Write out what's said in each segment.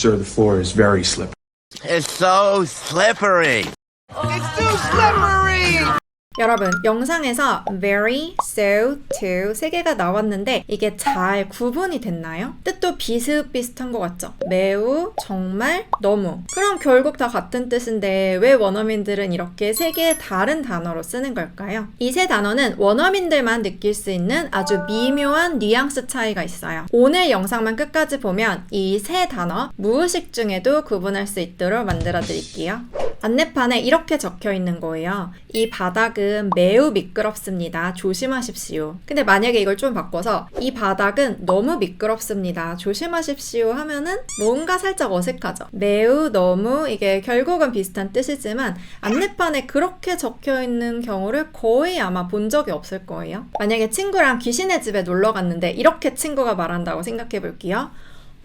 Sir, the floor is very slippery. It's so slippery. It's too slippery. 여러분, 영상에서 very, so, to 세 개가 나왔는데 이게 잘 구분이 됐나요? 뜻도 비슷비슷한 것 같죠? 매우, 정말, 너무. 그럼 결국 다 같은 뜻인데 왜 원어민들은 이렇게 세 개의 다른 단어로 쓰는 걸까요? 이 세 단어는 원어민들만 느낄 수 있는 아주 미묘한 뉘앙스 차이가 있어요. 오늘 영상만 끝까지 보면 이 세 단어 무의식 중에도 구분할 수 있도록 만들어 드릴게요. 안내판에 이렇게 적혀 있는 거예요. 이 바닥은 매우 미끄럽습니다. 조심하십시오. 근데 만약에 이걸 좀 바꿔서 이 바닥은 너무 미끄럽습니다. 조심하십시오 하면은 뭔가 살짝 어색하죠. 매우 너무 이게 결국은 비슷한 뜻이지만 안내판에 그렇게 적혀 있는 경우를 거의 아마 본 적이 없을 거예요. 만약에 친구랑 귀신의 집에 놀러 갔는데 이렇게 친구가 말한다고 생각해 볼게요.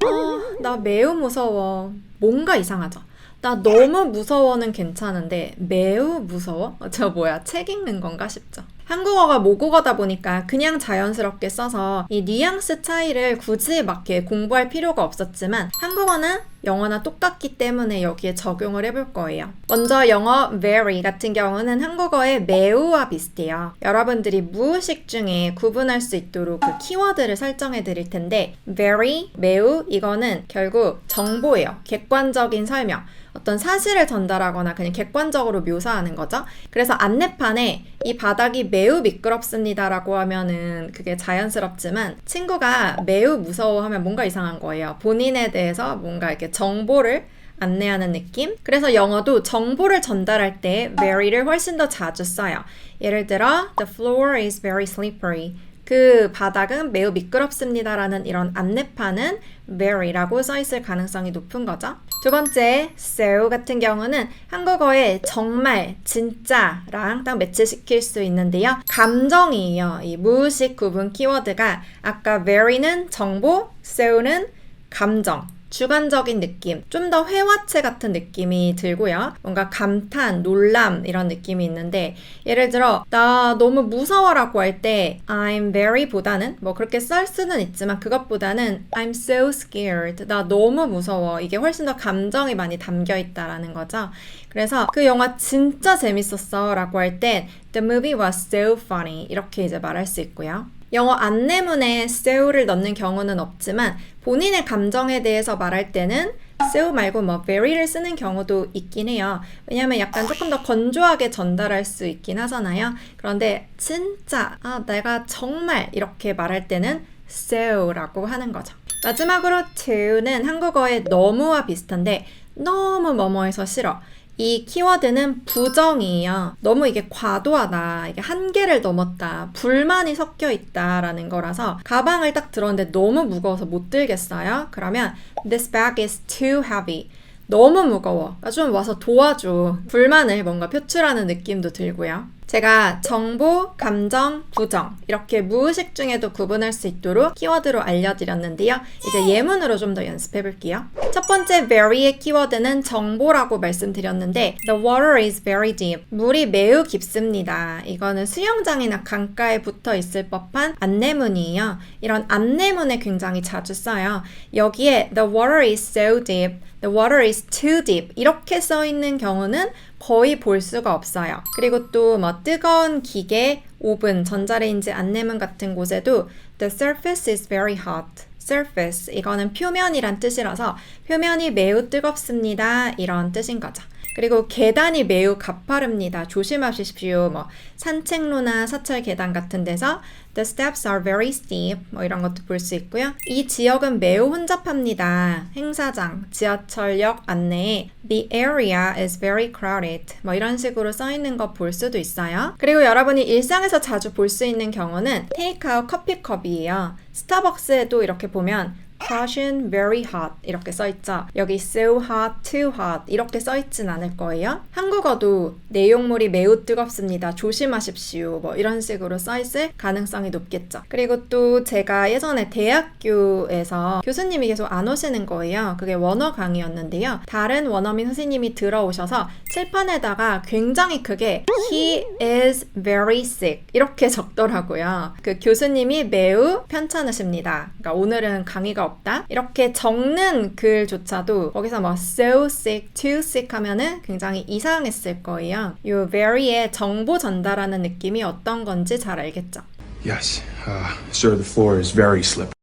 어, 나 매우 무서워. 뭔가 이상하죠. 나 너무 무서워는 괜찮은데 매우 무서워? 어, 저 뭐야 책 읽는 건가 싶죠. 한국어가 모국어다 보니까 그냥 자연스럽게 써서 이 뉘앙스 차이를 굳이 막 이렇게 공부할 필요가 없었지만 한국어는 영어나 똑같기 때문에 여기에 적용을 해볼 거예요. 먼저 영어 very 같은 경우는 한국어의 매우와 비슷해요. 여러분들이 무의식 중에 구분할 수 있도록 그 키워드를 설정해 드릴 텐데 very, 매우 이거는 결국 정보예요. 객관적인 설명. 어떤 사실을 전달하거나 그냥 객관적으로 묘사하는 거죠. 그래서 안내판에 이 바닥이 매우 미끄럽습니다라고 하면은 그게 자연스럽지만 친구가 매우 무서워하면 뭔가 이상한 거예요. 본인에 대해서 뭔가 이렇게 정보를 안내하는 느낌? 그래서 영어도 정보를 전달할 때 very를 훨씬 더 자주 써요. 예를 들어, the floor is very slippery. 그 바닥은 매우 미끄럽습니다라는 이런 안내판은 very라고 써 있을 가능성이 높은 거죠. 두 번째, so 같은 경우는 한국어에 정말, 진짜랑 딱 매치시킬 수 있는데요. 감정이에요. 이 무의식 구분 키워드가 아까 very는 정보, so는 감정. 주관적인 느낌, 좀 더 회화체 같은 느낌이 들고요. 뭔가 감탄, 놀람 이런 느낌이 있는데 예를 들어 나 너무 무서워라고 할 때 I'm very 보다는 뭐 그렇게 썰 수는 있지만 그것보다는 I'm so scared. 나 너무 무서워. 이게 훨씬 더 감정이 많이 담겨 있다라는 거죠. 그래서 그 영화 진짜 재밌었어 라고 할 땐 The movie was so funny 이렇게 이제 말할 수 있고요. 영어 안내문에 so를 넣는 경우는 없지만 본인의 감정에 대해서 말할 때는 so 말고 뭐 very를 쓰는 경우도 있긴 해요. 왜냐면 약간 조금 더 건조하게 전달할 수 있긴 하잖아요. 그런데 진짜 아 내가 정말 이렇게 말할 때는 so라고 하는 거죠. 마지막으로 to는 한국어의 너무와 비슷한데 너무 뭐뭐해서 싫어. 이 키워드는 부정이에요. 너무 이게 과도하다. 이게 한계를 넘었다. 불만이 섞여 있다라는 거라서 가방을 딱 들었는데 너무 무거워서 못 들겠어요. 그러면 this bag is too heavy. 너무 무거워. 나 좀 와서 도와줘. 불만을 뭔가 표출하는 느낌도 들고요. 제가 정보, 감정, 부정 이렇게 무의식 중에도 구분할 수 있도록 키워드로 알려드렸는데요. 이제 예문으로 좀 더 연습해 볼게요. 첫 번째 very의 키워드는 정보라고 말씀드렸는데 the water is very deep. 물이 매우 깊습니다. 이거는 수영장이나 강가에 붙어 있을 법한 안내문이에요. 이런 안내문에 굉장히 자주 써요. 여기에 the water is so deep. The water is too deep. 이렇게 써 있는 경우는 거의 볼 수가 없어요. 그리고 또 뭐 뜨거운 기계, 오븐, 전자레인지 안내문 같은 곳에도 The surface is very hot. surface 이거는 표면이란 뜻이라서 표면이 매우 뜨겁습니다. 이런 뜻인 거죠. 그리고 계단이 매우 가파릅니다. 조심하십시오. 뭐 산책로나 사철 계단 같은 데서 The steps are very steep. 뭐 이런 것도 볼 수 있고요. 이 지역은 매우 혼잡합니다. 행사장, 지하철역 안내에 The area is very crowded. 뭐 이런 식으로 써 있는 거 볼 수도 있어요. 그리고 여러분이 일상에서 자주 볼 수 있는 경우는 테이크아웃 커피컵이에요. 스타벅스에도 이렇게 보면 caution very hot 이렇게 써 있죠. 여기 so hot, too hot 이렇게 써 있진 않을 거예요. 한국어도 내용물이 매우 뜨겁습니다. 조심하십시오. 뭐 이런 식으로 써 있을 가능성이 높겠죠. 그리고 또 제가 예전에 대학교에서 교수님이 계속 안 오시는 거예요. 그게 원어 강의였는데요. 다른 원어민 선생님이 들어오셔서 칠판에다가 굉장히 크게 he is very sick 이렇게 적더라고요. 그 교수님이 매우 편찮으십니다. 그러니까 오늘은 강의가 없 다. 이렇게 적는 글조차도 거기서 뭐 so sick, too sick 하면은 굉장히 이상했을 거예요. 요 very의 정보 전달하는 느낌이 어떤 건지 잘 알겠죠? Yes, uh, sir, the floor is very slippery.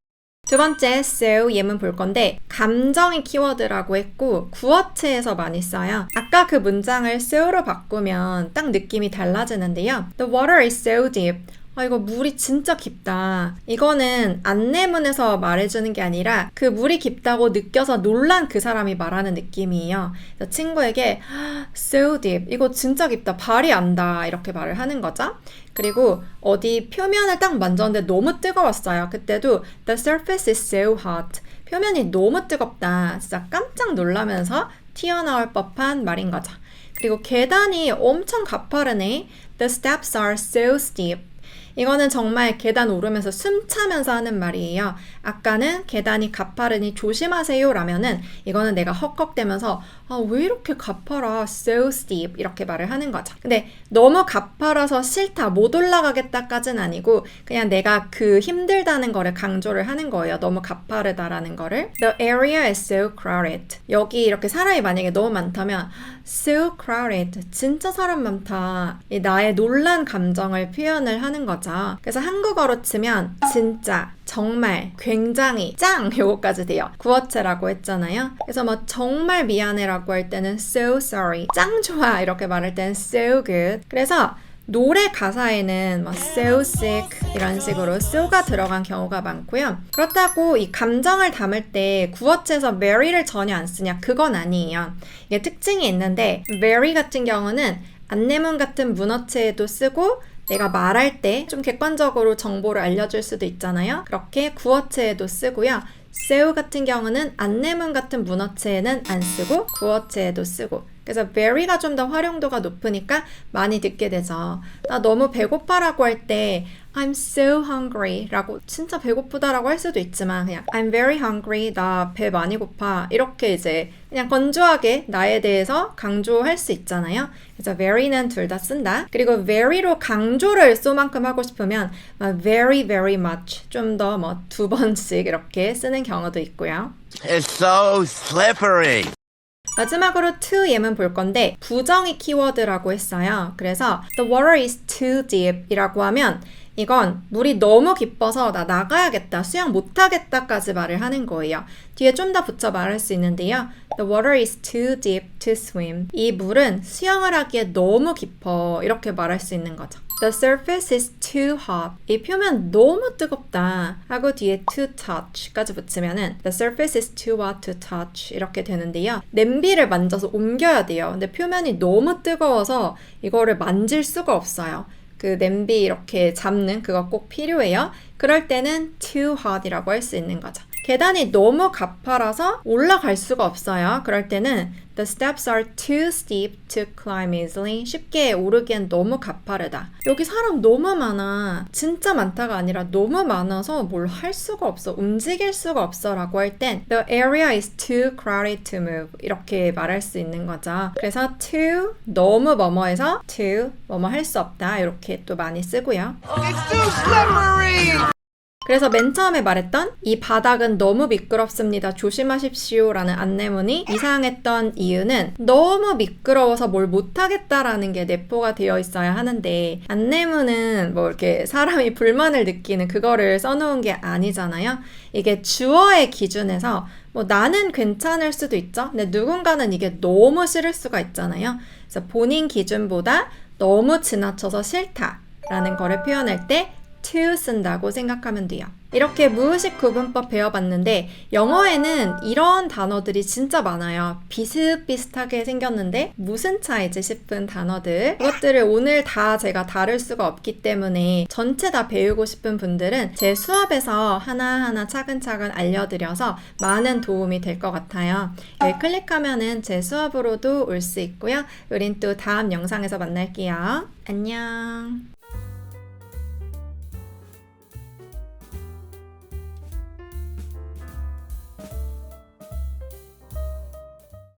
두 번째 so 예문 볼 건데 감정이 키워드라고 했고 구어체에서 많이 써요. 아까 그 문장을 so로 바꾸면 딱 느낌이 달라지는데요. The water is so deep. 아, 이거 물이 진짜 깊다. 이거는 안내문에서 말해주는 게 아니라 그 물이 깊다고 느껴서 놀란 그 사람이 말하는 느낌이에요. 친구에게 so deep. 이거 진짜 깊다. 발이 안다. 이렇게 말을 하는 거죠. 그리고 어디 표면을 딱 만졌는데 너무 뜨거웠어요. 그때도 the surface is so hot. 표면이 너무 뜨겁다. 진짜 깜짝 놀라면서 튀어나올 법한 말인 거죠. 그리고 계단이 엄청 가파르네. The steps are so steep. 이거는 정말 계단 오르면서 숨 차면서 하는 말이에요. 아까는 계단이 가파르니 조심하세요 라면은 이거는 내가 헉헉대면서 아, 왜 이렇게 가파라? So steep. 이렇게 말을 하는 거죠. 근데 너무 가파라서 싫다, 못 올라가겠다까진 아니고 그냥 내가 그 힘들다는 거를 강조를 하는 거예요. 너무 가파르다라는 거를. The area is so crowded. 여기 이렇게 사람이 만약에 너무 많다면 so crowded. 진짜 사람 많다. 이 나의 놀란 감정을 표현을 하는 거죠. 그래서 한국어로 치면 진짜, 정말, 굉장히, 짱! 요거까지 돼요. 구어체라고 했잖아요. 그래서 뭐 정말 미안해라고 할 때는 so sorry. 짱 좋아! 이렇게 말할 때는 so good. 그래서 노래 가사에는 뭐 so sick 이런 식으로 so가 들어간 경우가 많고요. 그렇다고 이 감정을 담을 때 구어체에서 mary를 전혀 안 쓰냐? 그건 아니에요. 이게 특징이 있는데 very 같은 경우는 안내문 같은 문어체에도 쓰고 내가 말할 때 좀 객관적으로 정보를 알려줄 수도 있잖아요. 그렇게 구어체에도 쓰고요. So 같은 경우는 안내문 같은 문어체에는 안 쓰고 구어체에도 쓰고 그래서 very가 좀 더 활용도가 높으니까 많이 듣게 되죠. 나 너무 배고파라고 할 때 I'm so hungry 라고 진짜 배고프다라고 할 수도 있지만 그냥 I'm very hungry 나 배 많이 고파 이렇게 이제 그냥 건조하게 나에 대해서 강조할 수 있잖아요. 그래서 very는 둘 다 쓴다. 그리고 very로 강조를 쏘만큼 하고 싶으면 막 very very much 좀 더 뭐 두 번씩 이렇게 쓰는 경우도 있고요. It's so slippery. 마지막으로 to 예문 볼 건데 부정의 키워드라고 했어요. 그래서 the water is too deep 이라고 하면 이건 물이 너무 깊어서 나 나가야겠다, 수영 못하겠다까지 말을 하는 거예요. 뒤에 좀 더 붙여 말할 수 있는데요. The water is too deep to swim. 이 물은 수영을 하기에 너무 깊어. 이렇게 말할 수 있는 거죠. The surface is too hot. 이 표면 너무 뜨겁다. 하고 뒤에 to touch까지 붙이면은 the surface is too hot to touch 이렇게 되는데요. 냄비를 만져서 옮겨야 돼요. 근데 표면이 너무 뜨거워서 이거를 만질 수가 없어요. 그 냄비 이렇게 잡는 그거 꼭 필요해요. 그럴 때는 too hot이라고 할 수 있는 거죠. 계단이 너무 가파라서 올라갈 수가 없어요. 그럴 때는 the steps are too steep to climb easily. 쉽게 오르기엔 너무 가파르다. 여기 사람 너무 많아. 진짜 많다가 아니라 너무 많아서 뭘 할 수가 없어. 움직일 수가 없어 라고 할 땐 the area is too crowded to move. 이렇게 말할 수 있는 거죠. 그래서 too 너무 뭐뭐해서 too 뭐뭐 할 수 없다. 이렇게 또 많이 쓰고요. 그래서 맨 처음에 말했던 이 바닥은 너무 미끄럽습니다. 조심하십시오. 라는 안내문이 이상했던 이유는 너무 미끄러워서 뭘 못하겠다라는 게 내포가 되어 있어야 하는데 안내문은 뭐 이렇게 사람이 불만을 느끼는 그거를 써놓은 게 아니잖아요. 이게 주어의 기준에서 뭐 나는 괜찮을 수도 있죠. 근데 누군가는 이게 너무 싫을 수가 있잖아요. 그래서 본인 기준보다 너무 지나쳐서 싫다 라는 거를 표현할 때 to 쓴다고 생각하면 돼요. 이렇게 무의식 구분법 배워봤는데 영어에는 이런 단어들이 진짜 많아요. 비슷비슷하게 생겼는데 무슨 차이지 싶은 단어들 그것들을 오늘 다 제가 다룰 수가 없기 때문에 전체 다 배우고 싶은 분들은 제 수업에서 하나하나 차근차근 알려드려서 많은 도움이 될 것 같아요. 여기 클릭하면은 제 수업으로도 올 수 있고요. 우린 또 다음 영상에서 만날게요. 안녕.